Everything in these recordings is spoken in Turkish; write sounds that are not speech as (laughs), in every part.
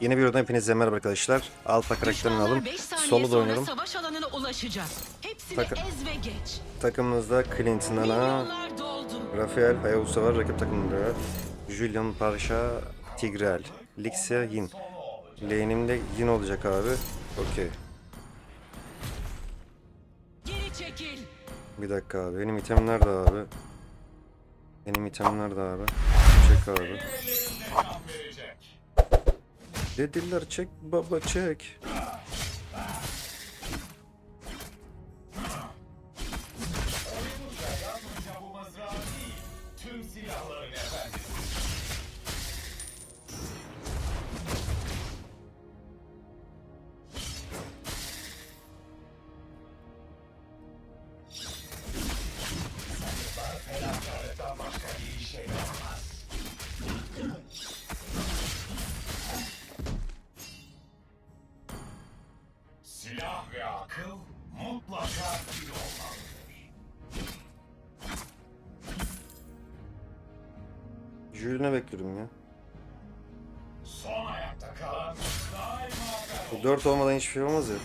Yeni bir videodan hepinize merhaba arkadaşlar. Alfa karakterini alın. Solo da oynayalım. savaş alanına ulaşacak. Hepsini Takı- ez ve geç. Takımımızda Clint, Nana. Rafael, Hayabusa var. Rakip takımında Julian, Parşa, Tigreal, Lixia, Yin. Lane'imde Yin olacak abi. Okey. Geri çekil. Bir dakika abi. Benim item nerede abi? Benim item nerede abi? Çek abi. Dediler çek baba çek. Julian'ı bekliyorum ya. Son ayakta kalan daima Bu 4 olmadan hiçbir şey olmaz ya.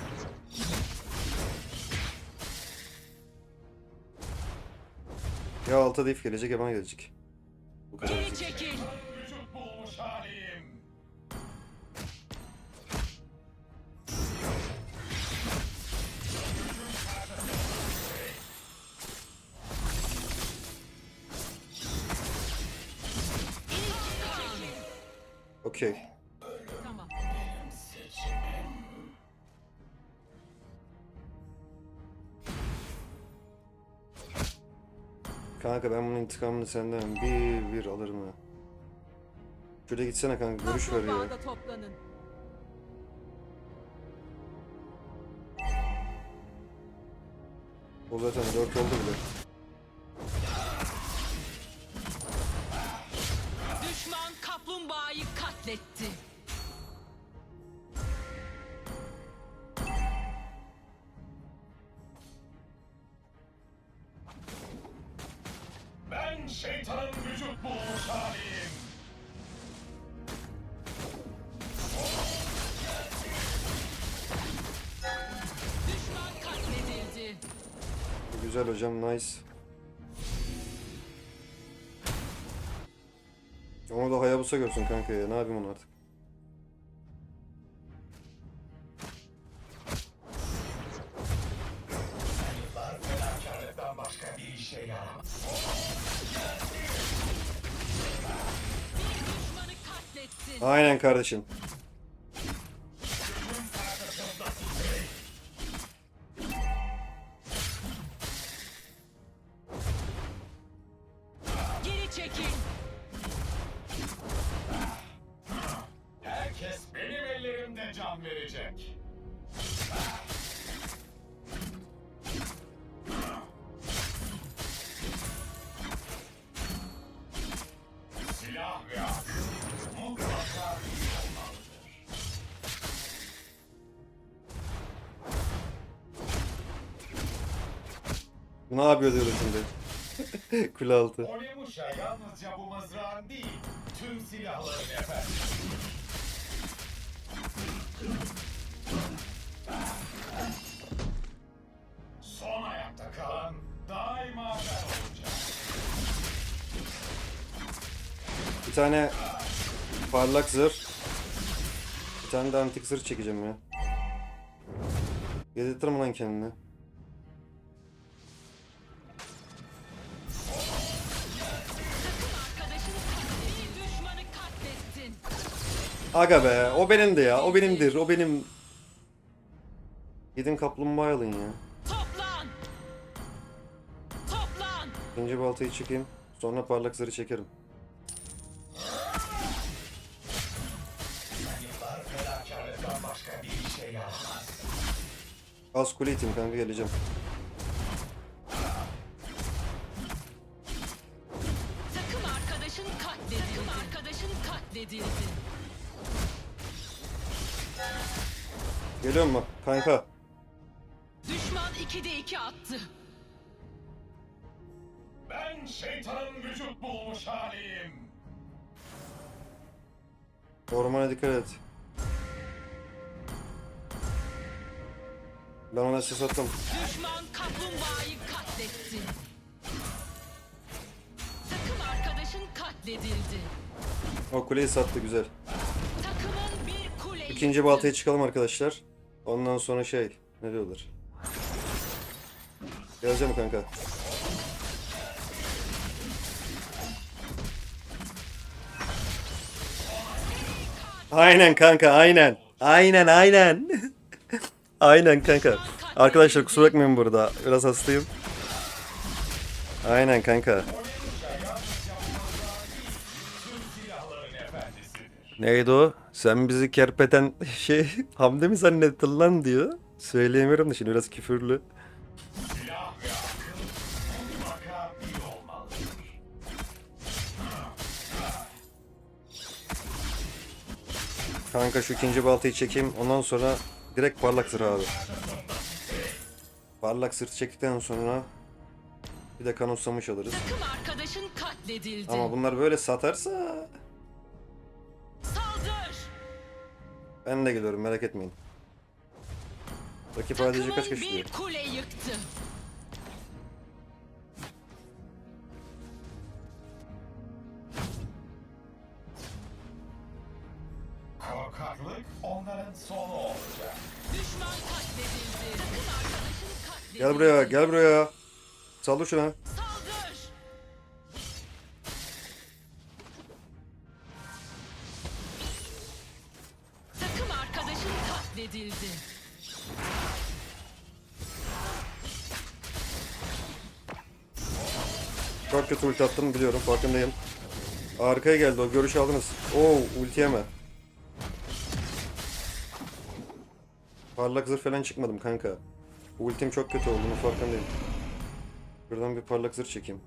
Ya alta diff gelecek ya bana gelecek. Bu kadar Okey. Tamam. Kanka ben bunun intikamını senden bir bir alırım ha. Şuraya gitsene kanka görüş ver ya. Toplanın. O zaten 4 oldu bile. Şeytanın vücut bulmuş halim. Düşman katledildi. Güzel hocam nice. Onu da Hayabusa görsün kanka ya ne yapayım onu artık. Aynen kardeşim. Geri çekil. Herkes benim ellerimde can verecek. Ne yapıyor diyorum şimdi. (laughs) Kule altı. Olemusha yalnızca bu mızrağın değil, tüm silahların efendisi. Son ayakta kalan daima ben olacağım. Bir tane parlak zırh. Bir tane de antik zırh çekeceğim ya. Yedirtirim lan kendini. Aga be o benimdi ya o benimdir o benim. Gidin kaplumbağa alın ya. Toplan. Toplan. İkinci baltayı çekeyim. Sonra parlak zırhı çekerim. Az kule iteyim kanka geleceğim. Takım arkadaşın katledildi. Takım arkadaşın katledildi. Geliyor mu kanka? Düşman 2'de 2 attı. Ben şeytanın vücut bulmuş haliyim. Ormana dikkat et. Ben ona ses attım. Düşman kaplumbağayı katletti. Takım arkadaşın katledildi. O kuleyi sattı güzel. İkinci baltaya çıkalım arkadaşlar. Ondan sonra şey, ne diyorlar? Yazacağım kanka. Aynen kanka, aynen. Aynen, aynen. (laughs) aynen kanka. Arkadaşlar kusura bakmayın burada. Biraz hastayım. Aynen kanka. Neydi o? Sen bizi kerpeten (laughs) şey Hamdi mi zannettin lan diyor. Söyleyemiyorum da şimdi biraz küfürlü. Kanka şu ikinci baltayı çekeyim. Ondan sonra direkt parlak zırh abi. Parlak zırh çektikten sonra bir de kanonsamış alırız. Ama bunlar böyle satarsa ben de geliyorum merak etmeyin. Rakip ADC kaç kaç diyor. kule yıktı. Korkaklık onların sonu olacak. Düşman katledildi. Takım arkadaşın katledildi. Gel buraya gel buraya. Saldır şuna. Attım biliyorum farkındayım. Arkaya geldi o görüş aldınız. Oo ulti yeme. Parlak zırh falan çıkmadım kanka. Ultim çok kötü olduğunu farkındayım. Buradan bir parlak zırh çekeyim.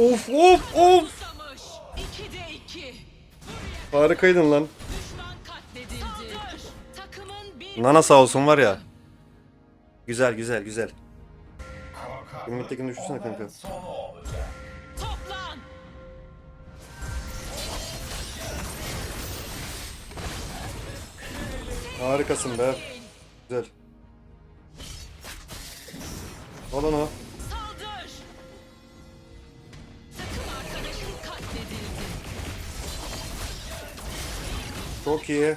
Of of of. Harikaydın lan. Nana sağ olsun var ya. Güzel güzel güzel. Korkaklık Ümit'tekini düşünsene kanka. Harikasın be. Güzel. Al onu. Çok iyi.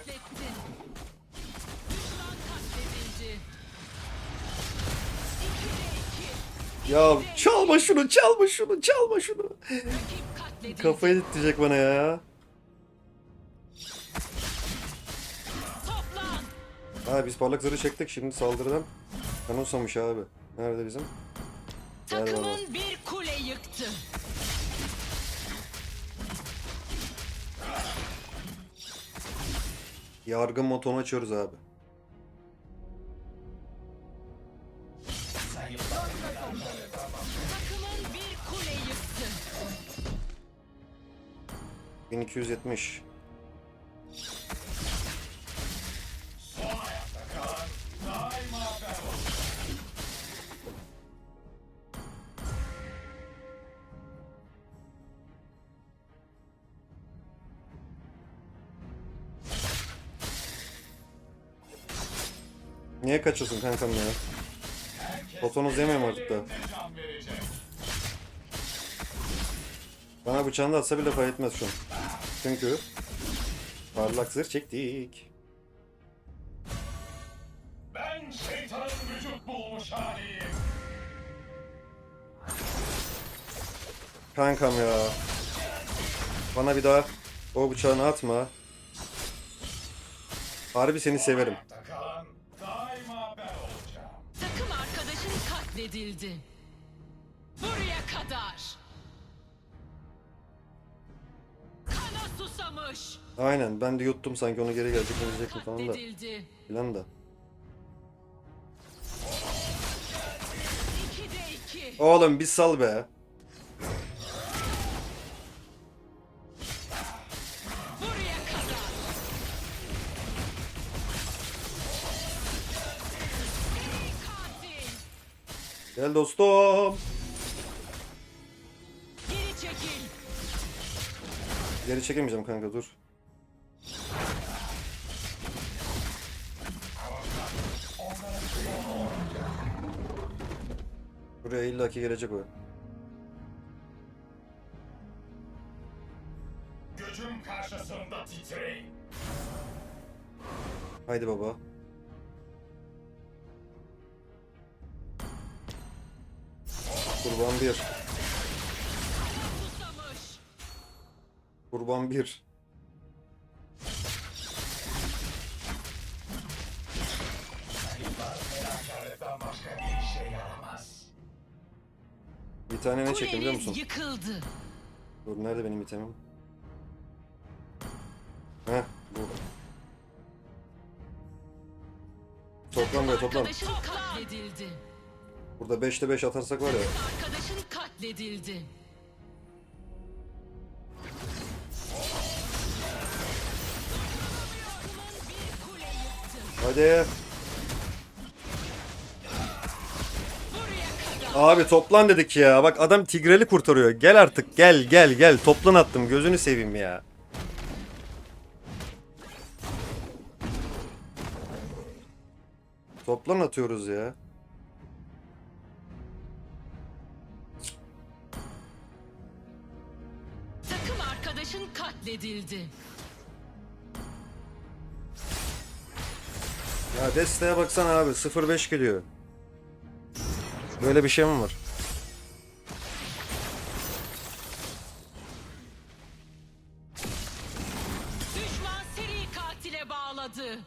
Ya çalma şunu çalma şunu çalma şunu. Kafayı ditecek bana ya. Ha biz parlak zırhı çektik şimdi saldırıdan. Kanonsamış abi. Nerede bizim? Takımın bir kule yıktı. Yargı motonu açıyoruz abi. Takımın bir kule yıktı. 1270. Niye kaçıyorsun kankam ya? Botonuzu yemeyeyim artık da. Bana bıçağını da atsa bile fayda etmez şu an. Çünkü parlak zırh çektik. Ben şeytanın vücut bulmuş haliyim. Kankam ya. Bana bir daha o bıçağını atma. Harbi seni severim. Katledildi. Buraya kadar. Kana susamış. Aynen ben de yuttum sanki onu geri gelecek mi diyecek mi falan da. Filan da. Oğlum bir sal be. Gel dostum. Geri çekil. Geri çekemeyeceğim kanka dur. Buraya illaki gelecek o. Gücüm karşısında titreyin. Haydi baba. Kurban bir. Kurban bir. Bir tane ne çektim biliyor musun? yıkıldı. Dur nerede benim itemim? Heh bu. Toplam be toplam. Arkadaşın katledildi. Burada 5'te 5 atarsak var ya. Arkadaşın katledildi. Hadi. Abi toplan dedik ya. Bak adam Tigrel'i kurtarıyor. Gel artık gel gel gel. Toplan attım. Gözünü seveyim ya. Toplan atıyoruz ya. Katledildi. Ya desteğe baksana abi 0-5 geliyor. Böyle bir şey mi var? Düşman seri katile bağladı.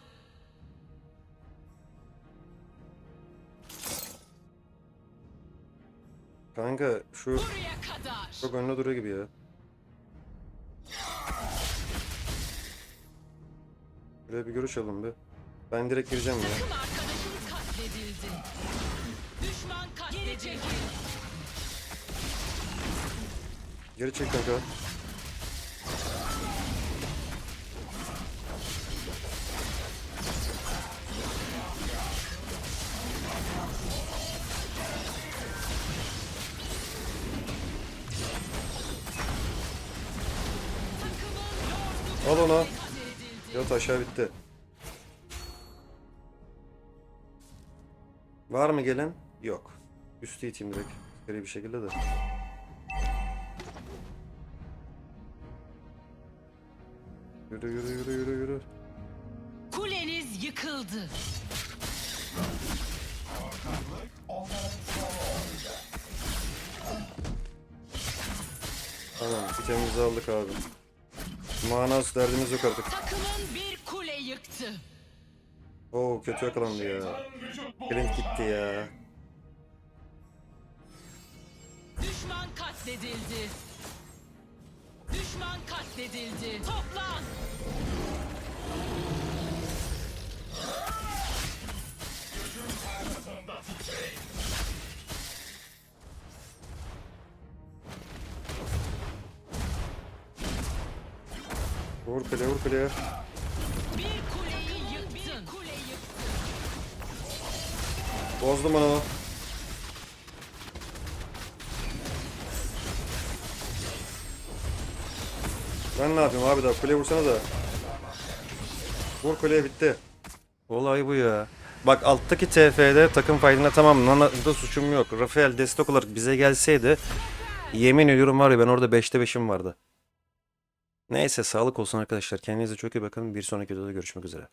Kanka şu Buraya kadar. çok önüne duruyor gibi ya. Buraya bir görüş alalım bir. Ben direkt gireceğim ya. Takım arkadaşın katledildi. Düşman katledildi. Geri çek kanka. Yat aşağı bitti. Var mı gelen? Yok. Üstü iteyim direkt. Seri bir şekilde de. Yürü yürü yürü yürü yürü. Kuleniz yıkıldı. Tamam itemimizi aldık abi. Manası derdimiz yok artık. Takımın bir kule yıktı. Oo kötü yakalandı ya. Blink gitti ya. Düşman katledildi. Düşman katledildi. Toplan. Vur kule vur kule. Bir kuleyi yıktın. Bir kule yıktın. Bozdum onu. Ben ne yapayım abi daha kule vursana da. Vur kuleye bitti. Olay bu ya. Bak alttaki TF'de takım faydına tamam Nana'da suçum yok. Rafael destek olarak bize gelseydi yemin ediyorum var ya ben orada 5'te 5'im vardı. Neyse sağlık olsun arkadaşlar. Kendinize çok iyi bakın. Bir sonraki videoda görüşmek üzere.